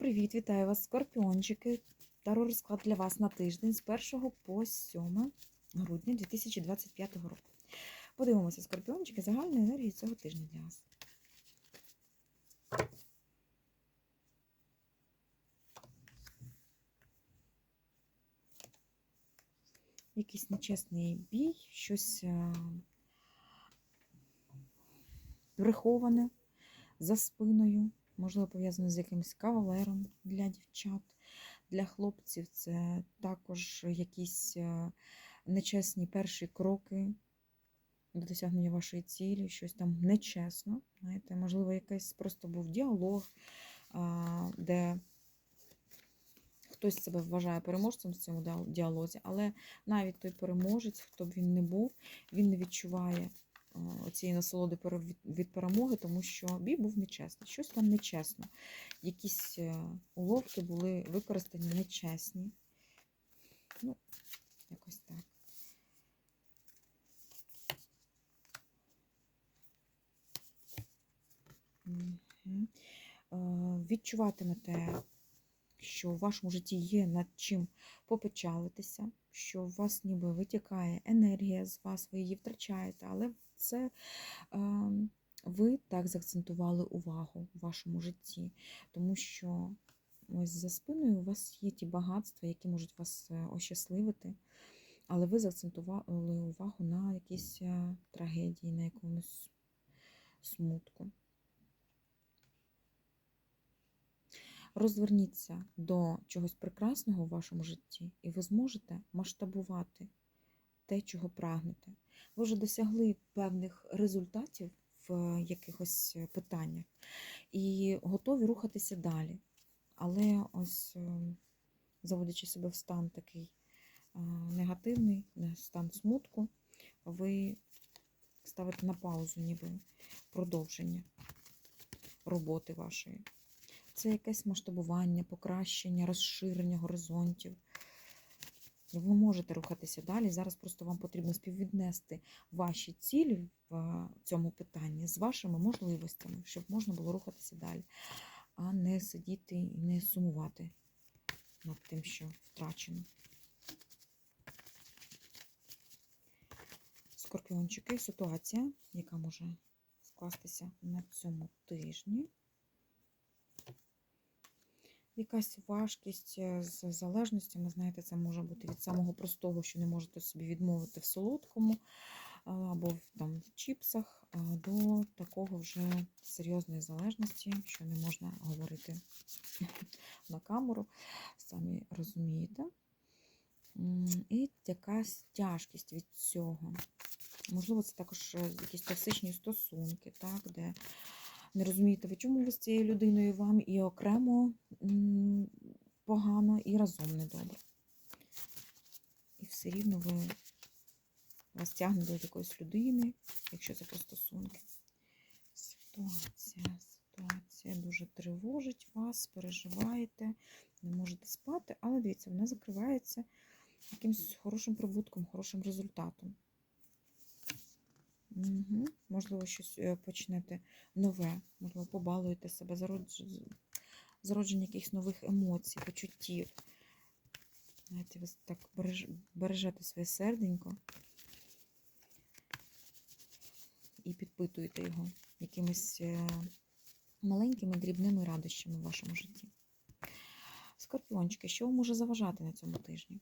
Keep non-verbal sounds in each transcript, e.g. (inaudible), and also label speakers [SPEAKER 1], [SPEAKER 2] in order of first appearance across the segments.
[SPEAKER 1] Привіт, вітаю вас, скорпіончики. Таро розклад для вас на тиждень з 1 по 7 грудня 2025 року. Подивимося, скорпіончики, загальної енергії цього тижня для вас. Якийсь нечесний бій, щось е, приховане за спиною, можливо, пов'язане з якимось кавалером для дівчат, для хлопців. Це також якісь е, нечесні перші кроки до досягнення вашої цілі, щось там нечесно. Знаєте, можливо, якийсь просто був діалог, де хтось себе вважає переможцем в цьому діалозі, але навіть той переможець, хто б він не був, він не відчуває цієї насолоди від- перемоги, тому що бій був нечесний. Щось там нечесно. Якісь е, уловки були використані нечесні. Ну, якось так. Е, Відчуватимете, що в вашому житті є над чим попечалитися, що у вас ніби витікає енергія з вас, ви її втрачаєте, але це е, ви так заакцентували увагу в вашому житті, тому що ось за спиною у вас є ті багатства, які можуть вас е, ощасливити, але ви заакцентували увагу на якісь е, трагедії, на якомусь смутку. Розверніться до чогось прекрасного в вашому житті, і ви зможете масштабувати те, чого прагнете. Ви вже досягли певних результатів в якихось питаннях і готові рухатися далі. Але ось е, заводячи себе в стан такий е, негативний, не стан смутку, ви ставите на паузу, ніби продовження роботи вашої. Це якесь масштабування, покращення, розширення горизонтів. Ви можете рухатися далі. Зараз просто вам потрібно співвіднести ваші цілі в цьому питанні з вашими можливостями, щоб можна було рухатися далі, а не сидіти і не сумувати над тим, що втрачено. Скорпіончики, ситуація, яка може скластися на цьому тижні якась важкість е, з залежностями, знаєте, це може бути від самого простого, що не можете собі відмовити в солодкому або там, в чіпсах, до такого вже серйозної залежності, що не можна говорити (laughs) на камеру, самі розумієте. І якась тяжкість від цього. Можливо, це також е, якісь токсичні стосунки, так, де не розумієте, ви чому ви з цією людиною вам і окремо погано, і разом недобре. І все рівно ви вас тягне до якоїсь людини, якщо це про стосунки. Ситуація, ситуація дуже тривожить вас, переживаєте, не можете спати, але дивіться, вона закривається якимось хорошим прибутком, хорошим результатом. Угу. Можливо, щось е, почнете нове, можливо, побалуєте себе, зародж- зародження якихось нових емоцій, почуттів. Знаєте, ви так береж... бережете своє серденько і підпитуєте його якимись е, маленькими дрібними радощами в вашому житті. Скорпіончики, що вам може заважати на цьому тижні?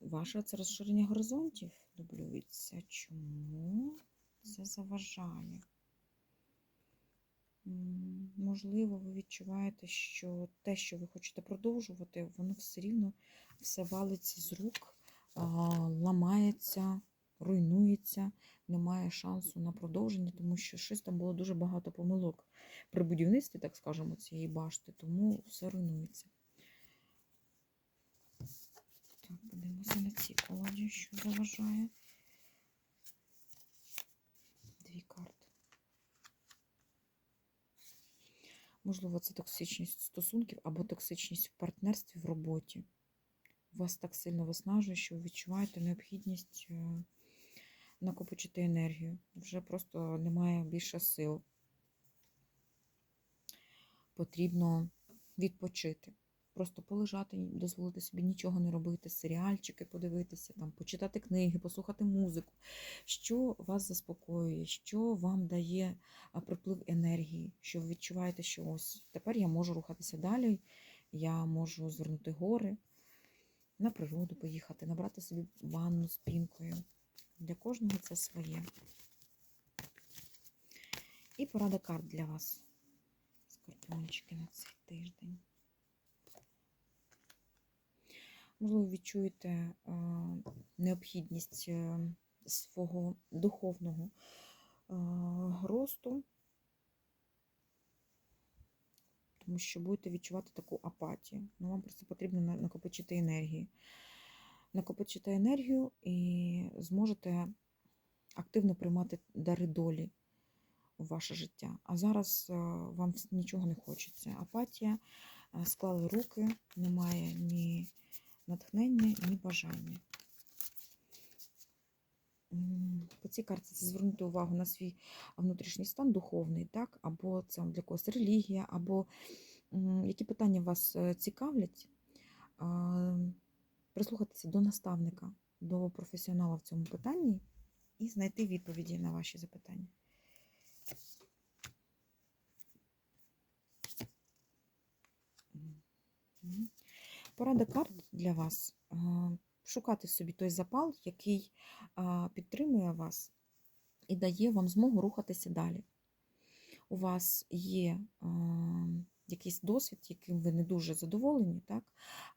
[SPEAKER 1] Ваше це розширення горизонтів дублюється. Чому це заважає? Можливо, ви відчуваєте, що те, що ви хочете продовжувати, воно все рівно все валиться з рук, ламається, руйнується, немає шансу на продовження, тому що щось там було дуже багато помилок при будівництві, так скажемо, цієї башти, тому все руйнується. Так, подивимося на ці колоді, що заважає. Дві карти. Можливо, це токсичність стосунків або токсичність в партнерстві в роботі. Вас так сильно виснажує, що ви відчуваєте необхідність е, накопичити енергію. Вже просто немає більше сил. Потрібно відпочити. Просто полежати, дозволити собі нічого не робити, серіальчики подивитися, там, почитати книги, послухати музику, що вас заспокоює, що вам дає приплив енергії, що ви відчуваєте, що ось тепер я можу рухатися далі, я можу звернути гори, на природу поїхати, набрати собі ванну з пінкою. Для кожного це своє. І порада карт для вас, скорпіончики, на цей тиждень. Можливо, відчуєте е, необхідність е, свого духовного е, росту, тому що будете відчувати таку апатію. Ну, вам просто потрібно накопичити енергії. Накопичити енергію і зможете активно приймати дари долі у ваше життя. А зараз вам нічого не хочеться. Апатія, склали руки, немає ні натхнення, ні бажання. По цій карті це звернути увагу на свій внутрішній стан духовний, так? або це для когось релігія, або які питання вас е, цікавлять, прислухатися до наставника, до професіонала в цьому питанні і знайти відповіді на ваші запитання. Порада карт для вас шукати собі той запал, який підтримує вас і дає вам змогу рухатися далі. У вас є якийсь досвід, яким ви не дуже задоволені, так?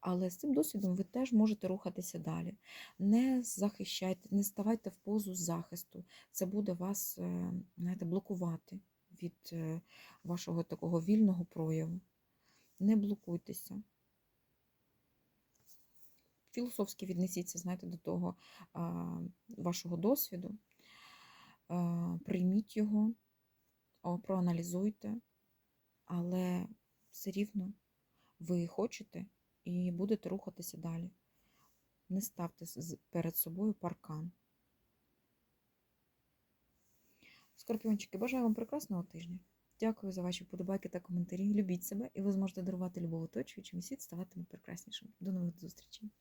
[SPEAKER 1] але з цим досвідом ви теж можете рухатися далі. Не захищайте, не ставайте в позу захисту. Це буде вас е, знаєте, блокувати від е, вашого такого вільного прояву. Не блокуйтеся філософськи віднесіться, знаєте, до того вашого досвіду, прийміть його, проаналізуйте, але все рівно ви хочете і будете рухатися далі. Не ставте перед собою паркан. Скорпіончики, бажаю вам прекрасного тижня. Дякую за ваші вподобайки та коментарі. Любіть себе, і ви зможете дарувати любов оточуючим, і світ ставатиме прекраснішим. До нових зустрічей!